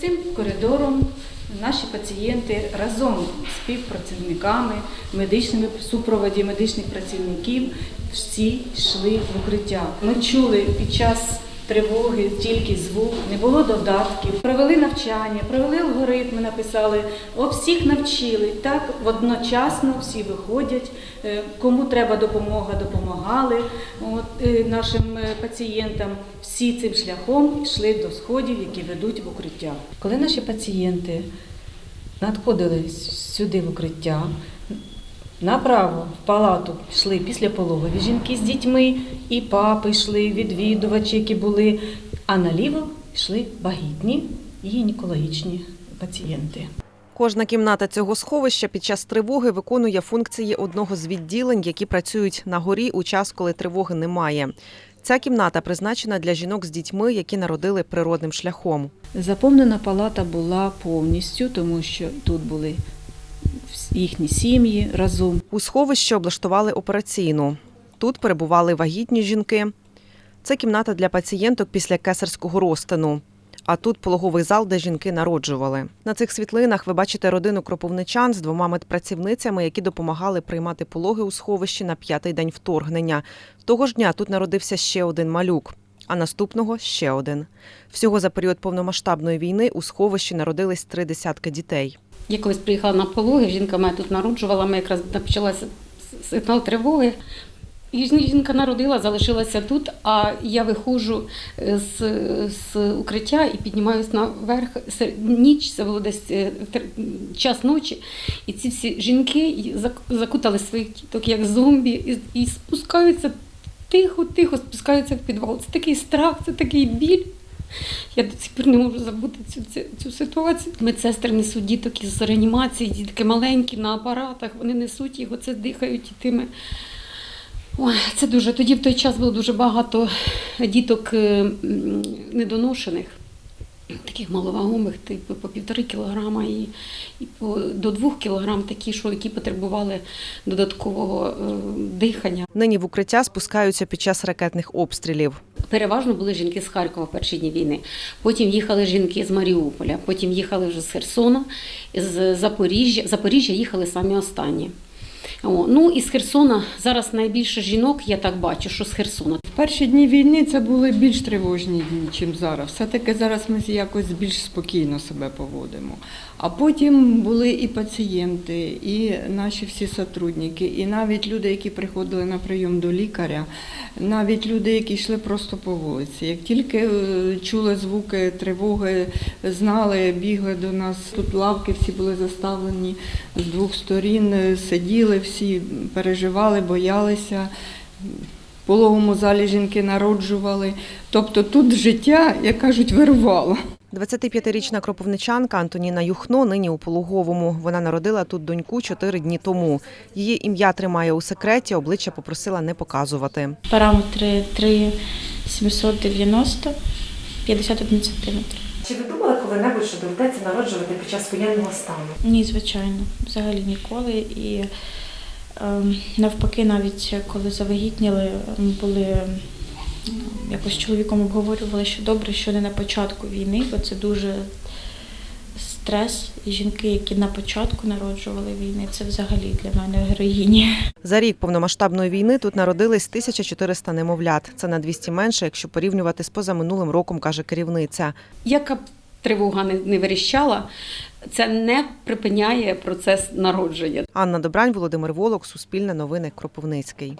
Цим коридором наші пацієнти разом з співпрацівниками, медичними супроводі медичних працівників всі йшли в укриття. Ми чули під час тривоги тільки звук, не було додатків. Провели навчання, провели алгоритми, написали, о, всіх навчили. Так одночасно всі виходять. Е, Кому треба допомога, допомагали от, е, нашим е, пацієнтам. Всі цим шляхом йшли до сходів, які ведуть в укриття. Коли наші пацієнти надходили сюди в укриття, направо в палату йшли післяпологові жінки з дітьми, і папи йшли, відвідувачі, які були, а наліво йшли вагітні і гінекологічні пацієнти. Кожна кімната цього сховища під час тривоги виконує функції одного з відділень, які працюють на горі у час, коли тривоги немає. Ця кімната призначена для жінок з дітьми, які народили природним шляхом. Заповнена палата була повністю, тому що тут були їхні сім'ї разом. У сховищі облаштували операційну. Тут перебували вагітні жінки. Це кімната для пацієнток після кесарського розтину. А тут пологовий зал, де жінки народжували. На цих світлинах ви бачите родину кропивничан з двома медпрацівницями, які допомагали приймати пологи у сховищі на п'ятий день вторгнення. Того ж дня тут народився ще один малюк, а наступного ще один. Всього за період повномасштабної війни у сховищі народились три десятки дітей. Я колись приїхала на пологи, жінка мене тут народжувала, ми якраз почалася сигнал тривоги. Жінка народила, залишилася тут, а я виходжу е, з, з укриття і піднімаюся наверх. Ніч, це було десь е, час ночі, і ці всі жінки закутали своїх діток як зомбі і, і спускаються тихо-тихо, спускаються в підвал. Це такий страх, це такий біль. Я до сих пір не можу забути цю, цю, цю ситуацію. Медсестри несуть діток із реанімації, дітки маленькі на апаратах, вони несуть його, це дихають тими. Ой, це дуже. Тоді в той час було дуже багато діток е, недоношених, таких маловагомих, типу по півтори кілограма і, і по, до двох кілограм такі, що які потребували додаткового е, дихання. Нині в укриття спускаються під час ракетних обстрілів. Переважно були жінки з Харкова в перші дні війни. Потім їхали жінки з Маріуполя, потім їхали вже з Херсона, з Запоріжжя. Запоріжжя їхали самі останні. О, ну і з Херсона зараз найбільше жінок, я так бачу, що з Херсона. Перші дні війни це були більш тривожні дні, ніж зараз. Все-таки зараз ми якось більш спокійно себе поводимо. А потім були і пацієнти, і наші всі сотрудники, і навіть люди, які приходили на прийом до лікаря, навіть люди, які йшли просто по вулиці. Як тільки е, чули звуки тривоги, знали, бігли до нас. Тут лавки всі були заставлені з двох сторін, е, сиділи всі, переживали, боялися. В пологовому залі жінки народжували. Тобто тут життя, як кажуть, вирвало. 25-річна кропивничанка Антоніна Юхно нині у пологовому. Вона народила тут доньку чотири дні тому. Її ім'я тримає у секреті, обличчя попросила не показувати. Параметри 3 790, 51 сантиметр. Чи ви думали коли-небудь, що доведеться народжувати під час воєнного стану? Ні, звичайно, взагалі ніколи. І навпаки, навіть коли завагітніли, ем, були ем, якось з чоловіком обговорювали, що добре, що не на початку війни, бо це дуже стрес. І жінки, які на початку народжували війни, це взагалі для мене героїні. За рік повномасштабної війни тут народились 1400 немовлят. Це на 200 менше, якщо порівнювати з позаминулим роком, каже керівниця. Яка тривога не, не виріщала. це не припиняє процес народження. Анна Добрань, Володимир Волок, Суспільне новини, Кропивницький.